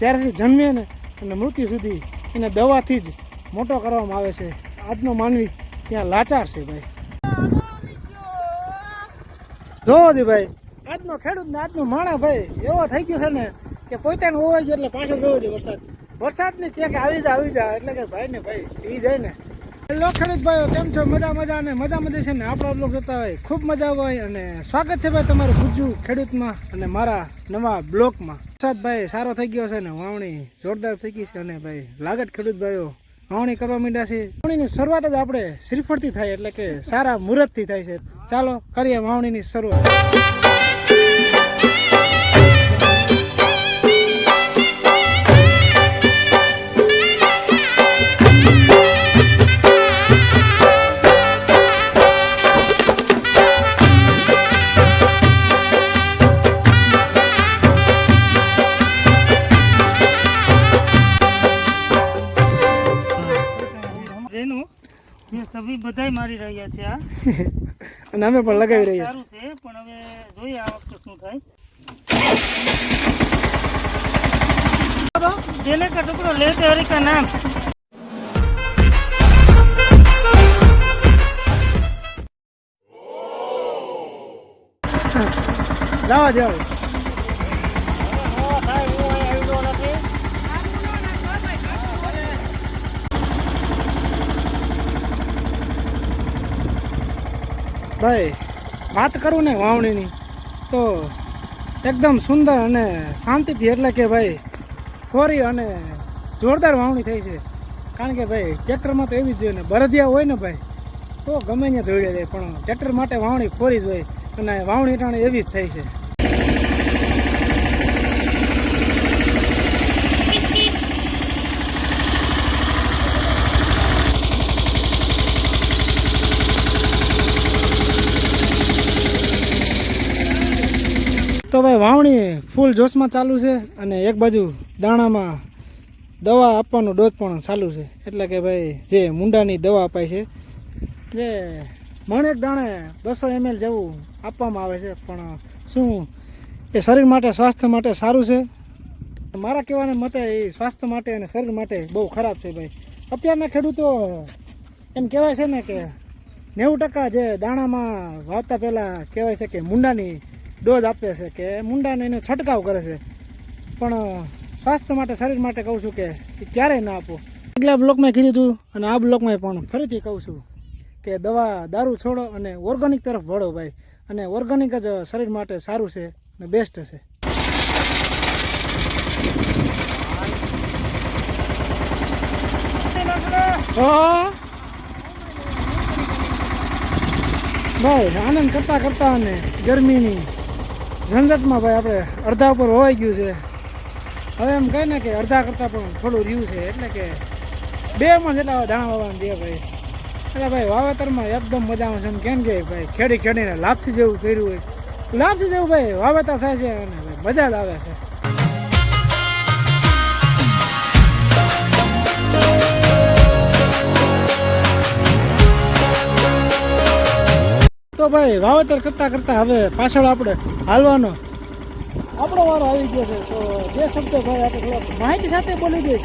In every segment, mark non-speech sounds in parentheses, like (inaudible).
ત્યારથી જન્મે ને અને મૃત્યુ સુધી એને દવાથી જ મોટો કરવામાં આવે છે. આજનો માનવી ત્યાં લાચાર છે ભાઈ. જોવો દી ભાઈ, આજનો ખેડૂત ને આજનો માણા ભાઈ, એવો થઈ ગયો છે ને કે પોતાને હોવાય ગયો એટલે પાછો જોવો છે વરસાદ. વરસાદની ત્યાં કે આવી જા આવી જા, એટલે કે ભાઈ ને ભાઈ પી જાય ને. હેલો ભાઈઓ, કેમ છો? મજા મજા અને મજા મજા છે ને? આપણા બ્લોગ જોતા હોય, ખૂબ મજા હોય અને સ્વાગત છે ભાઈ તમારું ગુજ્જુ ખેડૂતમાં અને મારા નવા બ્લોકમાં. ભાઈ સારો થઈ ગયો છે ને? વાવણી જોરદાર થઈ ગઈ છે અને ભાઈ લાગત ખેડૂત ભાઈઓ વાવણી કરવા માંડ્યા છે. વાવણીની શરૂઆત જ આપણે શ્રીફળથી થાય, એટલે કે સારા મુહૂર્તથી થાય છે. ચાલો, કરીએ વાવણીની શરૂઆત. ને બધાય મારી રહ્યા છે આ (laughs) અને અમે પણ લગાવી રહ્યા સારું છે પણ હવે જોઈએ આ વખતે શું થાય. દેને કા ટુકડો લેતે હરી કા નામ. લાવા જાવ ભાઈ, વાત કરું ને વાવણીની? તો એકદમ સુંદર અને શાંતિથી એટલે કે ભાઈ, ખોરી અને જોરદાર વાવણી થઈ છે. કારણ કે ભાઈ, ટ્રેક્ટરમાં તો એવી જ જોઈએ ને, બરદિયા હોય ને ભાઈ, તો ગમે ત્યાં દોડ્યા જાય, પણ ટ્રેક્ટર માટે વાવણી ખોરી જ હોય અને વાવણી ટાણે એવી જ થઈ છે. તો ભાઈ વાવણી ફૂલ જોશમાં ચાલુ છે અને એક બાજુ દાણામાં દવા આપવાનો ડોઝ પણ ચાલુ છે. એટલે કે ભાઈ જે મુંડાની દવા અપાય છે, જે મણેક દાણે બસો એમએલ જેવું આપવામાં આવે છે. પણ શું એ શરીર માટે, સ્વાસ્થ્ય માટે સારું છે? મારા કહેવાને મતે એ સ્વાસ્થ્ય માટે અને શરીર માટે બહુ ખરાબ છે ભાઈ. અત્યારના ખેડૂતો એમ કહેવાય છે ને કે નેવું ટકા જે દાણામાં વાવતા પહેલાં કહેવાય છે કે મુંડાની ડોઝ આપે છે કે મુંડાને એનો છંટકાવ કરે છે. પણ સ્વાસ્થ્ય માટે, શરીર માટે કહું છું કે ક્યારેય ના આપો. આગલા બ્લોકમાં કીધું હતું અને આ બ્લોકમાં પણ ફરીથી કહું છું કે દવા, દારૂ છોડો અને ઓર્ગેનિક તરફ વળો ભાઈ. અને ઓર્ગેનિક જ શરીર માટે સારું છે અને બેસ્ટ છે. ભાઈ, આનંદ કરતા કરતા અને ગરમીની ઝંઝટમાં ભાઈ આપણે અડધા ઉપર હોવાઈ ગયું છે. હવે એમ કહે ને કે અડધા કરતાં પણ થોડું રહ્યું છે, એટલે કે બે માં જેટલા દાણા વાવવાનું દે ભાઈ. એટલે ભાઈ વાવેતરમાં એકદમ મજામાં છે એમ કેમ કે ભાઈ ખેડી ખેડીને લાપસી જેવું કર્યું હોય. લાપસી જેવું ભાઈ વાવેતર થાય છે અને મજા જ આવે છે. ભાઈ વાવેતર કરતા કરતા હવે પાછળ આપણે હાલવાનો. આપણો વારો આવી ગયો છે. તો બે શબ્દો ભાઈ આપણે માહિતી સાથે બોલી દઈ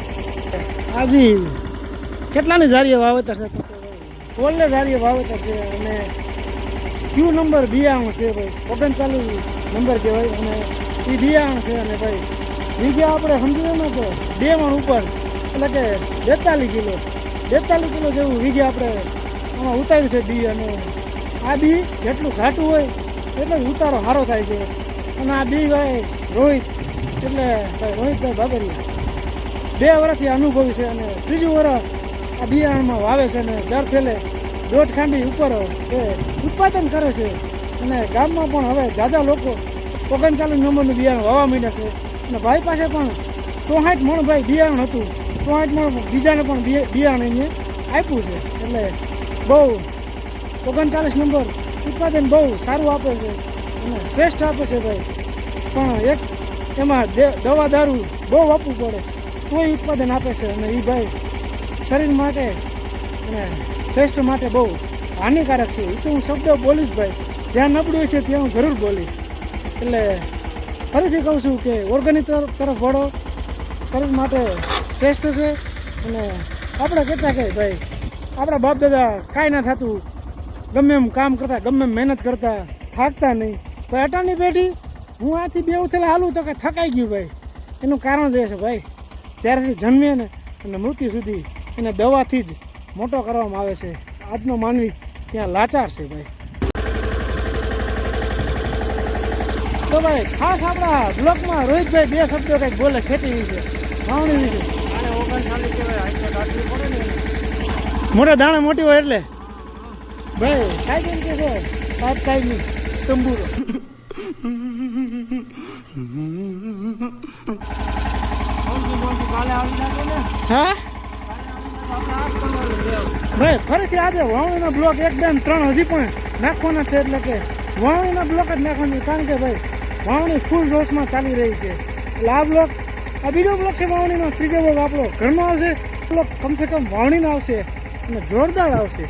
આજી કેટલાની જારીએ વાવેતર છે? તો ઝારીએ વાવેતર છે અને ક્યુ નંબર બિયાણું છે ભાઈ? ઓગણચાલીસ નંબર કહેવાય. અને એ બિયાણું છે અને ભાઈ બીજા આપણે સમજીએ ને તો બે મણ ઉપર એટલે કે બેતાલીસ કિલો. બેતાલીસ કિલો જેવું વીઘે આપણે આમાં ઉતાર્યું છે બી અને આ બી જેટલું ઘાટું હોય એટલે ઉતારો સારો થાય છે. અને આ બી ભાઈ રોહિત, એટલે ભાઈ રોહિતભાઈ બાબરિયા. બે વર્ષથી અનુભવી છે અને ત્રીજું વર્ષ આ બિયારણમાં વાવે છે અને દર ફેલે દોઢ ખાંડી ઉપર એ ઉત્પાદન કરે છે. અને ગામમાં પણ હવે જાજા લોકો ઓગણચાલીસ નંબરનું બિયારણ વાવવા માંડ્યા છે. અને ભાઈ પાસે પણ ચોહાઠ મણ ભાઈ બિયારણ હતું. ચોહાઠ મણ બીજાને પણ બિયા- બિયારણ એને આપ્યું છે. એટલે બહુ ઓગણચાલીસ નંબર. ઉત્પાદન બહુ સારું આપે છે અને શ્રેષ્ઠ આપે છે ભાઈ. પણ એક એમાં દવા દારૂ બહુ આપવું પડે. તોય ઉત્પાદન આપે છે અને એ ભાઈ શરીર માટે અને શ્રેષ્ઠ માટે બહુ હાનિકારક છે. એ તો હું શબ્દ બોલીશ ભાઈ. જ્યાં નબળું છે ત્યાં હું જરૂર બોલીશ. એટલે ફરીથી કહું છું કે ઓર્ગેનિક તરફ વળો. શરીર માટે શ્રેષ્ઠ છે. અને આપણે કહેતા કે ભાઈ, આપણા બાપ દાદા કાંઈ ના થતું. ગમે એમ કામ કરતા ગમે એમ મહેનત કરતા થાકતા નહીં. તો અટાની પેઢી હું આથી બે ઉથેલા હાલું તો કે થકાઈ ગયું ભાઈ. એનું કારણ જ છે ભાઈ. જ્યારથી જન્મે ને અને મૃત્યુ સુધી એને દવાથી જ મોટો કરવામાં આવે છે. આજનો માનવી ત્યાં લાચાર છે ભાઈ. તો ભાઈ ખાસ આપણા બ્લોકમાં રોહિતભાઈ બે શબ્દો કંઈક બોલે ખેતી વિશે. વાવણી વિશે. મોટા દાણા મોટી હોય એટલે. ભાઈ સાહેબ એમ કે છે? સાહેબ સાહેબની તંબુરો. હા? ભાઈ, ફરીથી આજે વાવણીનો બ્લોક એક બે ત્રણ હજી પણ નાખવાના છે એટલે કે વાવણીના બ્લોક જ નાખવાનો કારણ કે ભાઈ, વાવણી ફૂલ જોશમાં ચાલી રહી છે. એટલે આ બ્લોક, આ બીજો બ્લોક છે વાવણીનો. ત્રીજો બ્લોક આપણો ઘરનો આવશે. બ્લોક કમસે કમ વાવણીનો આવશે અને જોરદાર આવશે.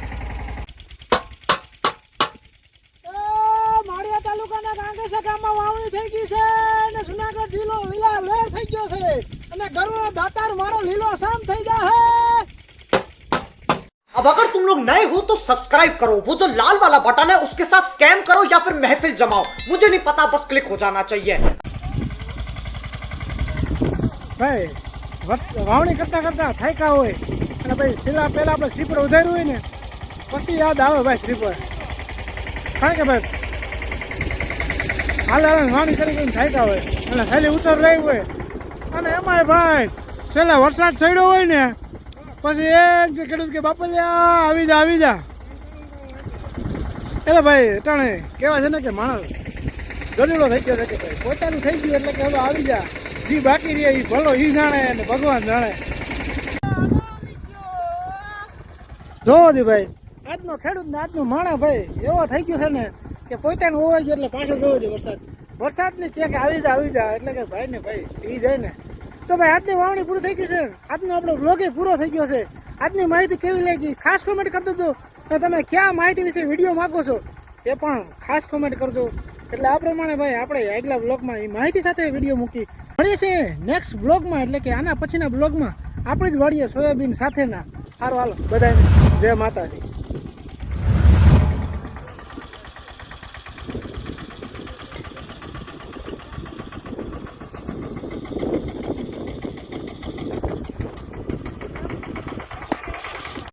છે અને ગરવો દાતાર મારો લીલો શામ થઈ જાય अब अगर तुम लोग नए हो तो सब्सक्राइब करो वो जो लाल वाला बटन है उसके साथ स्कैम करो या फिर महफिल जमाओ मुझे नहीं पता बस क्लिक हो जाना चाहिए ભાઈ વસ- વાવણી કરતા કરતા થાક્યા હોય અને ભાઈ શીલા પહેલા આપણે સ્લીપર ઉધાર્યું હોય ને પછી યાદ આવે ભાઈ સ્લીપર કારણ કે ભાઈ હાલ હાલ વાવણી કરી કરીને થાક્યા હોય અને ખાલી ઉતર રહી હોય અને એમાંય ભાઈ, છેલ્લે વરસાદ ચડ્યો હોય ને, પછી એમ કે ખેડૂત કે બાપલિયા આવી જા આવી જા. એટલે ભાઈ ટાણે કહેવાય છે ને કે માણસ ગજડો થઈ ગયો કે ભાઈ, પોતાનું થઈ ગયું એટલે કે હવે આવી જા. જી બાકી રહે એ ભલો એ જાણે અને ભગવાન જાણે. જોવો દી ભાઈ, આજનો ખેડૂત ને આજનો માણા ભાઈ, એવો થઈ ગયો છે ને કે પોતાનું હોય એટલે પાછો જોવો છે વરસાદ. વરસાદની કે આવી જા આવી જા, એટલે કે ભાઈ ને ભાઈ, ઈ જાય ને. તો ભાઈ, આજની વાવણી પૂરી થઈ ગઈ છે. આજનો આપણો બ્લોગ પૂરો થઈ ગયો છે. આજની માહિતી કેવી લાગી? ખાસ કોમેન્ટ કરી દેજો. અને તમે ક્યાં માહિતી વિશે વીડિયો માંગો છો, એ પણ ખાસ કોમેન્ટ કરજો. એટલે આ પ્રમાણે ભાઈ, આપણે આગલા બ્લોગમાં એ માહિતી સાથે વીડિયો મૂકી મળીએ છીએ નેક્સ્ટ બ્લોગમાં એટલે કે આના પછીના બ્લોગમાં આપણે જ વાળીએ સોયાબીન સાથેના. સારું હાલો, બધાને જય માતાજી.